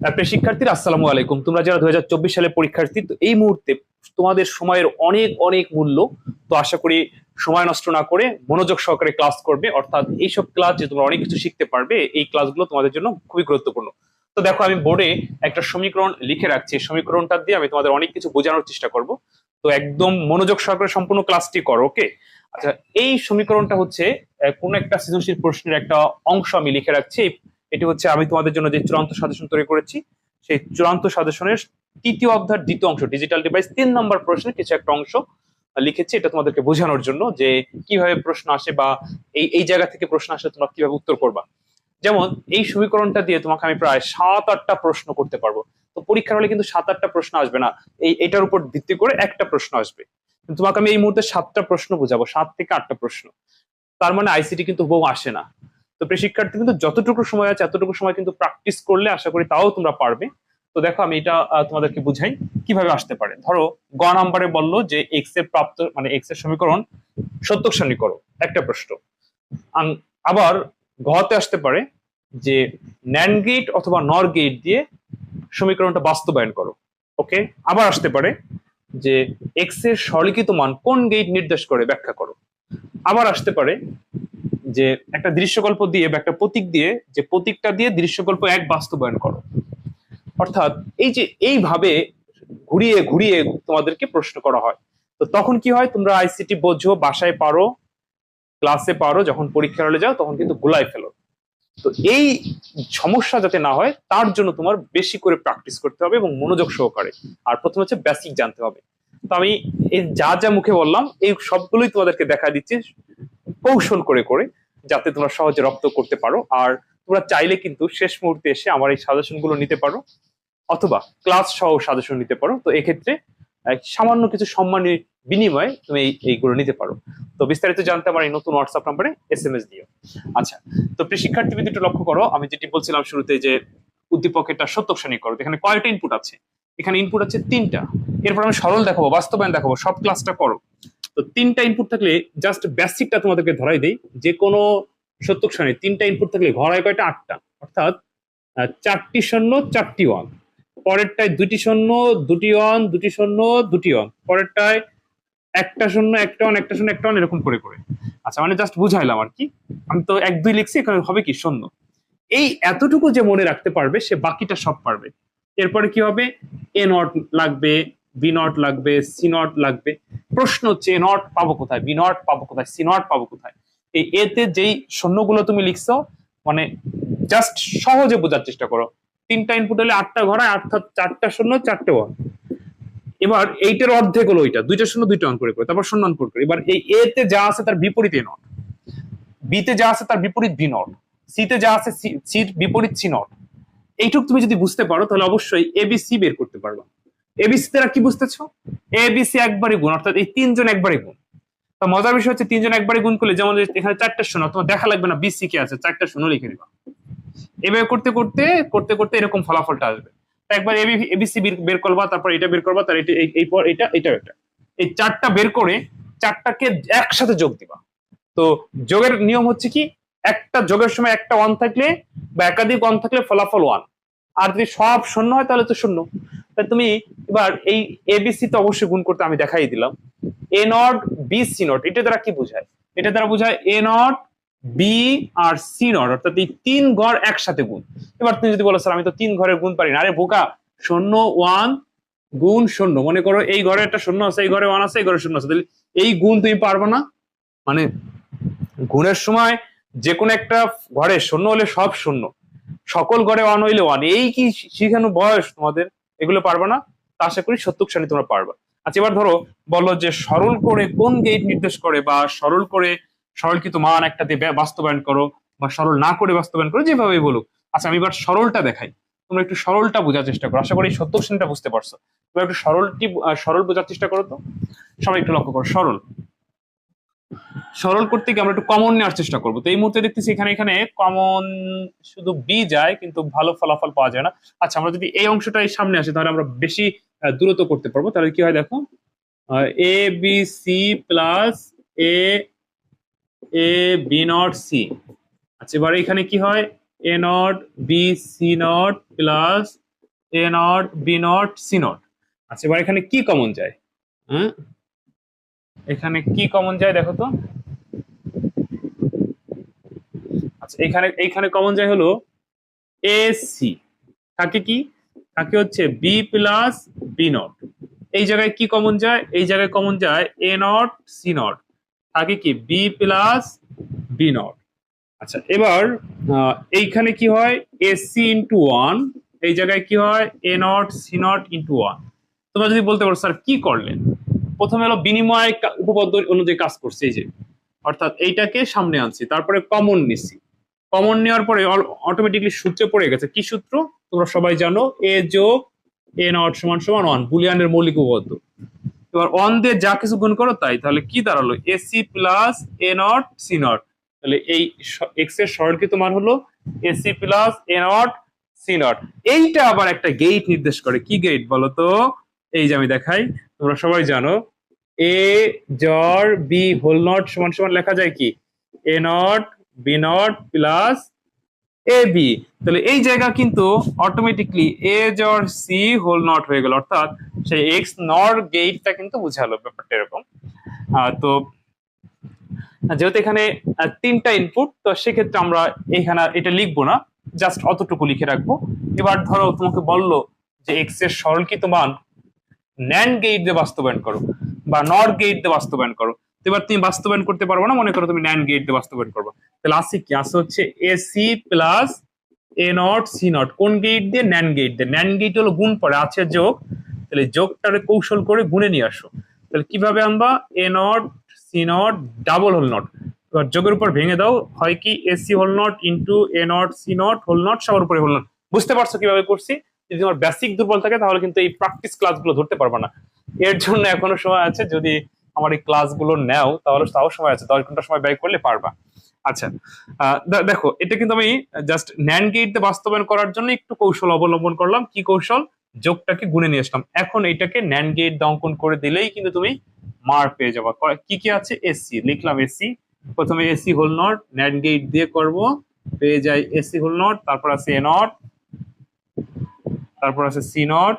প্রিয় শিক্ষার্থীরা, আসসালামু আলাইকুম। তোমরা যারা দুই সালে পরীক্ষার্থী, তো এই মুহূর্তে তোমাদের সময়ের অনেক অনেক মূল্য। তো আশা করি সময় নষ্ট না করে মনোযোগ সহকারে ক্লাস করবে। অর্থাৎ এইসব ক্লাস যে তোমরা অনেক কিছু শিখতে পারবে, এই ক্লাসগুলো তোমাদের জন্য খুবই গুরুত্বপূর্ণ। তো দেখো, আমি বোর্ডে একটা সমীকরণ লিখে রাখছি। সমীকরণটা দিয়ে আমি তোমাদের অনেক কিছু বোঝানোর চেষ্টা করব। তো একদম মনোযোগ সহকারে সম্পূর্ণ ক্লাসটি করো, ওকে? আচ্ছা এই সমীকরণটা হচ্ছে কোনো একটা সৃজনশীল প্রশ্নের একটা অংশ আমি লিখে রাখছি। এটি হচ্ছে আমি তোমাদের জন্য যে চূড়ান্ত সাজেশন তৈরি করেছি, সেই চূড়ান্ত সাজেশনের তৃতীয় অধ্যায়ের দ্বিতীয় অংশ ডিজিটাল ডিভাইস তিন নম্বর প্রশ্নের কিছু একটা অংশ লিখেছি, এটা তোমাদেরকে বোঝানোর জন্য যে কীভাবে প্রশ্ন আসে বা এই এই জায়গা থেকে প্রশ্ন আসে তোমরা কীভাবে উত্তর করবা। যেমন, এই সমীকরণটা দিয়ে তোমাকে আমি প্রায় সাত, আটটা প্রশ্ন করতে পারব। তো পরীক্ষার হলে কিন্তু সাত, আটটা প্রশ্ন আসবে না, এই, এটার উপর ভিত্তি করে একটা প্রশ্ন আসবে। তোমাকে আমি এই মুহূর্তে সাতটা প্রশ্ন বোঝাবো, সাত থেকে আটটা প্রশ্ন। তার মানে আইসিটি কিন্তু হুবহু আসে না। তো শিক্ষার্থী, কিন্তু যতটুকু সময় আছে, এতটুকু সময় কিন্তু প্র্যাকটিস করলে আশা করি তাও তোমরা পারবে। তো দেখো, আমি এটা তোমাদেরকে বুঝাই। কীভাবে আসতে পারে? ধরো, গ নাম্বারে বলল যে এক্সের প্রাপ্ত মানে এক্সের সমীকরণ সত্যক করো একটা প্রশ্ন। আবার ঘতে আসতে পারে যে ন্যান গেট অথবা নর গেট দিয়ে সমীকরণটা বাস্তবায়ন করো। ওকে? আবার আসতে পারে যে এক্সের সরলিখিত মান কোন গেট নির্দেশ করে? ব্যাখ্যা করো। আবার আসতে পারে যে একটা দৃশ্যকল্প দিয়ে বা একটা প্রতীক দিয়ে, যে প্রতীকটা দিয়ে দৃশ্যকল্প এক বাস্তবায়ন করো। অর্থাৎ এই যে এইভাবে ঘুরিয়ে ঘুরিয়ে তোমাদেরকে প্রশ্ন করা হয়। তো তখন কি হয়? তোমরা আইসিটি বোঝো, বাসায় পারো ক্লাসে পারো, যখন পরীক্ষা হলে যাও, তখন কিন্তু গুলাই ফেলো। তো এই সমস্যা যাতে না হয়, তার জন্য তোমার বেশি করে প্র্যাকটিস করতে হবে এবং মনোযোগ সহকারে। আর প্রথম হচ্ছে বেসিক জানতে হবে। তো আমি এই যা যা মুখে বললাম, এই সবগুলোই তোমাদেরকে দেখা দিচ্ছি। কৌশল করে করে যাতে তোমরা সহজে রপ্ত করতে পারো। আর তোমরা চাইলে কিন্তু শেষ মুহূর্তে এসে আমার এই সাজেশনগুলো নিতে পারো। অথবা ক্লাস সহ সাজেশন নিতে পারো। তো এক্ষেত্রে সামান্য কিছু সম্মানের বিনিময়ে তুমি এইগুলো নিতে পারো। তো বিস্তারিত জানতে আমার এই নতুন হোয়াটসঅ্যাপ নাম্বারে এস এম এস দিও। আচ্ছা তো শিক্ষার্থী একটু লক্ষ্য করো। আমি যেটি বলছিলাম শুরুতে যে উদ্দীপকেরটা সত্য শ্রেণি করো। এখানে কয়টা ইনপুট আছে? এখানে ইনপুট আছে তিনটা। এরপর আমি সরল দেখাবো, বাস্তবায়ন দেখাবো। সব ক্লাসটা করো। তো তিনটা ইনপুট থাকলে জাস্ট বেসিকটা তোমাদেরকে ধরাই দেই। যে কোনো সত্যক শ্রেণি তিনটা ইনপুট থাকলে ঘর হয় কয়টা? আটটা। অর্থাৎ চারটি শূন্য, চারটি ওয়ান। পরেরটায় দুটি শূন্য, দুটি ওয়ান, দুটি শূন্য, দুটি ওয়ান। পরেরটায় একটা শূন্য, একটা ওয়ান, একটা শূন্য, একটা ওয়ান, এরকম করে করে। আচ্ছা মানে জাস্ট বুঝাইলাম আর কি। আমি তো এক, দুই লিখছি, এখানে হবে কি? শূন্য। এই এতটুকু যে মনে রাখতে পারবে, সে বাকিটা সব পারবে। এরপরে কি হবে? এ নট লাগবে। বি নট লাগবে, সি নট লাগবে। প্রশ্ন হচ্ছে, এ নট পাবো কোথায়? বি নট পাবো কোথায়? সি নট পাবো কোথায়? এই এতে যেই শূন্যগুলো তুমি লিখছো মানে জাস্ট সহজে বোঝার চেষ্টা করো। তিনটা ইনপুট হলে আটটা ঘরায় অর্থাৎ চারটা শূন্য চারটে ওয়ান। এবার এইটার অর্ধেক হলো ওইটা, দুইটা শূন্য দুইটা অন করে করে, তারপর শূন্য অন করে করে। এবার এই এতে যা আছে তার বিপরীত এ নট। বিতে যা আছে তার বিপরীত বি নট। সিতে যা আছে সির বিপরীত সি নট। এইটুক তুমি যদি বুঝতে পারো, তাহলে অবশ্যই এবিসি বের করতে পারবা। এবিসি তারা কি বুঝতেছো? এবিসি একবারই গুণ, অর্থাৎ এই তিনজন একবারই গুণ। তো মজার বিষয় হচ্ছে তিনজন একবারই গুণ করলে যেমন এখানে চারটা শূন্য তোমার দেখা লাগবে না বিসি কে আছে, চারটা শূন্য লিখে দিবা। এভাবে করতে করতে করতে করতে এরকম ফলাফলটা আসবে। একবার এবিসি বের করবা, তারপর এটা বের করবা, তার এই পর এটা এটা এটা এই চারটা বের করে চারটাকে একসাথে যোগ দিবা। তো যোগের নিয়ম হচ্ছে কি, একটা যোগের সময় একটা ওয়ান থাকলে বা একাধিক ওয়ান থাকলে ফলাফল ওয়ান আর যদি সব শূন্য হয়, তাহলে তো শূন্য। তাই তুমি এবার এই এবিসি তো অবশ্যই গুণ করতে আমি দেখাই দিলাম। A not B C not এটা দ্বারা কি বোঝায়? এটা দ্বারা বোঝায় এ নট বি আর সি নট অর্থাৎ এই তিন ঘর একসাথে গুণ। এবার তুমি যদি বলো, স্যার, আমি তো তিন ঘরের গুণ পারি না। আরে বোকা, শূন্য ওয়ান গুণ শূন্য। মনে করো এই ঘরে একটা শূন্য আছে, এই ঘরে ওয়ান আছে, এই ঘরে শূন্য আছে। তাহলে এই গুণ তুমি পারবে না? মানে গুণের সময় যে কোনো একটা ঘরে শূন্য হলে সব শূন্য। সকল ঘরে ওয়ান হইলে ওয়ান এই কি শিখানো বয়স তোমাদের? এগুলো পারবে না? তা আশা করি সত্যক শ্রেণি তোমরা পারবে। আচ্ছা এবার ধরো, বলো যে সরল করে কোন গেট নির্দেশ করে বা সরল করে সরলকৃত মান একটা দিয়ে বাস্তবায়ন করো বা সরল না করে বাস্তবায়ন করো যেভাবে বলুক। আচ্ছা আমি এবার সরলটা দেখাই। তোমরা একটু সরলটা বোঝার চেষ্টা করো। আশা করি সত্যক শ্রেণীটা বুঝতে পারছ। এবার একটু সরলটি সরল বোঝার চেষ্টা করো তো। সবাই একটু লক্ষ্য করো। সরল। সরল করতে গিয়ে আমরা একটু কমন নেওয়ার চেষ্টা করব। তো এই মুহূর্তে দেখতেছি এখানে এখানে কমন শুধু বি যায়, কিন্তু ভালো ফলাফল পাওয়া যায় না। আচ্ছা আমরা যদি এই অংশটা এই সামনে আসে, তাহলে আমরা বেশি দূরত্ব করতে পারব। তাহলে কি হয় দেখো? A B C plus A A B not C আচ্ছা এবার এখানে কি হয়? A not B C not plus A not B not C not আচ্ছা এবার এখানে কি কমন যায়? হ্যাঁ? এখানে কি কমন যায় দেখো তো? আচ্ছা এখানে এইখানে কমন যায় হলো এ সি থাকে কি? থাকে হচ্ছে বি প্লাস বি নট এই জায়গায় কি কমন যায়? এই জায়গায় কমন যায় এ নট সি নট থাকে কি? বি প্লাস বি নট আচ্ছা এবার এইখানে কি হয়? এ সি ইন্টু ওয়ান এই জায়গায় কি হয়? A not C not into one তোমরা যদি বলতে পারো, স্যার, কি করলেন? প্রথমে হলো বিনিময় উপপাদ্য অনুযায়ী কাজ করছে, এই যে। অর্থাৎ এইটাকে সামনে আনছি। তারপরে কমন নিছি। কমন নেওয়ার পরে অটোমেটিকলি সূত্রে পড়ে গেছে। কি সূত্র? তোমরা সবাই জানো এ যোগ এ নট সমান সমান ওয়ান বুলিয়ানের মৌলিক উপপাদ্য। এবার ওয়ান দিয়ে যা কিছু গুণ করো তাই। তাহলে কি দাঁড়াল? A C plus A not C not তাহলে এই এক্সের সরলকৃত মান হলো A C plus A not C not এইটা আবার একটা গেট নির্দেশ করে। কি গেট বলো তো এই যে আমি দেখাই। তোমরা সবাই জানো, এ, জর, বি, হোল নট সমান সমান লেখা যায় কি? A not, B not plus A, B. তাহলে এই জায়গা কিন্তু অটোমেটিকলি এ, জর, সি, হোল নট হয়ে গেল। অর্থাৎ সেই এক্স নর গেটটা কিন্তু বুঝালো ব্যাপারটা এরকম। তো যেহেতু এখানে তিনটা ইনপুট তো সেক্ষেত্রে আমরা এখানে এটা লিখব না জাস্ট অতটুকু লিখে রাখব। এবার ধরো তোমাকে বলল যে এক্সের সরলকৃত মান ন্যান্ড গেট দিয়ে বাস্তবায়ন করো বা নর গেট দিয়ে বাস্তবায়ন করো। এবার তুমি বাস্তবায়ন করতে পারবে না, মনে করো তুমি ন্যান গেট দিয়ে বাস্তবায়ন করবে। তাহলে আসে কি? আসে হচ্ছে A C plus A not C not কোন গেট দিয়ে? ন্যান গেট দিয়ে। ন্যান গেট হলো গুণ পরে, আছে যোগ। তাহলে যোগটারে কৌশল করে গুণে নিয়ে আসো। তাহলে কীভাবে আনবা? A not C not double whole not এবার যোগের উপর ভেঙে দাও। হয় কি? A C whole not into A not C not whole not সবার উপরে হোল নট বুঝতে পারছ কীভাবে করছি? যদি তোমার বেসিক দুর্বল থাকে, তাহলে কিন্তু এই প্র্যাকটিস ক্লাসগুলো ধরতে পারবে না। এর জন্য এখনও সময় আছে, যদি আমার এই ক্লাসগুলো নেও, তাহলে তাও সময় আছে, দশ ঘণ্টা সময় ব্যয় করলে পারবা। আচ্ছা দেখো, এটা কিন্তু আমি জাস্ট ন্যান্ড গেট বাস্তবায়ন করার জন্য একটু কৌশল অবলম্বন করলাম। কি কৌশল? যোগটাকে গুণে নিয়ে আসলাম। এখন এটাকে ন্যান্ড গেট অঙ্কন করে দিলেই কিন্তু তুমি মার পেয়ে যাবা। কি কি আছে? এসি লিখলাম এসি প্রথমে A C whole not NAND gate দিয়ে করব, পেয়ে যাই এসি হোল নট তারপর আছে এ নট তারপর আছে সি নট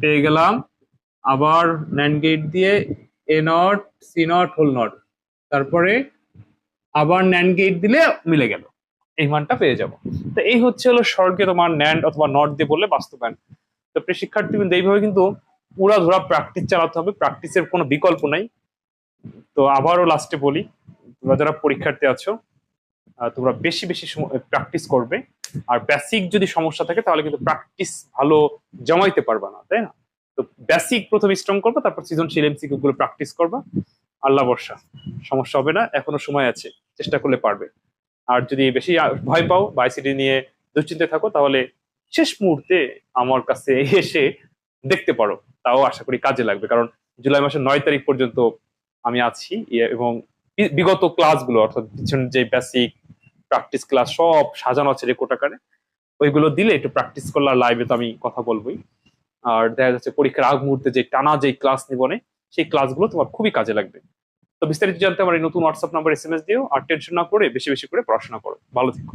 পেয়ে গেলাম। আবার ন্যান্ড গেট দিয়ে A not C not whole not তারপরে আবার ন্যান্ড গেট দিলে মিলে গেল। এই মানটা পেয়ে যাব। তো এই হচ্ছে হলো স্বর্গে তোমার ন্যান্ড অথবা নট দিয়ে বললে বাস্তবায়ন। তো শিক্ষার্থী এইভাবে কিন্তু পুরা ধরা প্র্যাকটিস চালাতে হবে। প্র্যাকটিসের কোনো বিকল্প নাই। তো আবারও লাস্টে বলি, তোমরা যারা পরীক্ষার্থী আছো তোমরা বেশি বেশি প্র্যাকটিস করবে। আর বেসিক যদি সমস্যা থাকে, তাহলে কিন্তু প্র্যাকটিস ভালো জমাইতে পারবে না, তাই না? তো বেসিক প্রথমে স্ট্রং করবে, তারপর সৃজনশীল এমসিকিউ গুলো প্র্যাকটিস করবা। আল্লাহ বর্ষা সমস্যা হবে না, এখনও সময় আছে, চেষ্টা করলে পারবে। আর যদি বেশি ভয় পাও বা আইসিডি নিয়ে দুশ্চিন্তায় থাকো, তাহলে শেষ মুহূর্তে আমার কাছে এসে দেখতে পারো। তাও আশা করি কাজে লাগবে, কারণ জুলাই মাসের নয় তারিখ পর্যন্ত আমি আছি এবং বিগত ক্লাসগুলো অর্থাৎ যে বেসিক প্র্যাকটিস ক্লাস সব সাজানো আছে রেকর্ড আকারে। ওইগুলো দিলে একটু প্র্যাকটিস করলে লাইভে তো আমি কথা বলবোই। আর দেখা যাচ্ছে পরীক্ষার আগ মুহূর্তে যে টানা যে ক্লাস নিবনে সেই ক্লাসগুলো তোমার খুবই কাজে লাগবে। তো বিস্তারিত জানতে আমার এই নতুন WhatsApp number S M S দিও, আর টেনশন না করে বেশি বেশি করে পড়াশোনা করো। ভালো থেকো।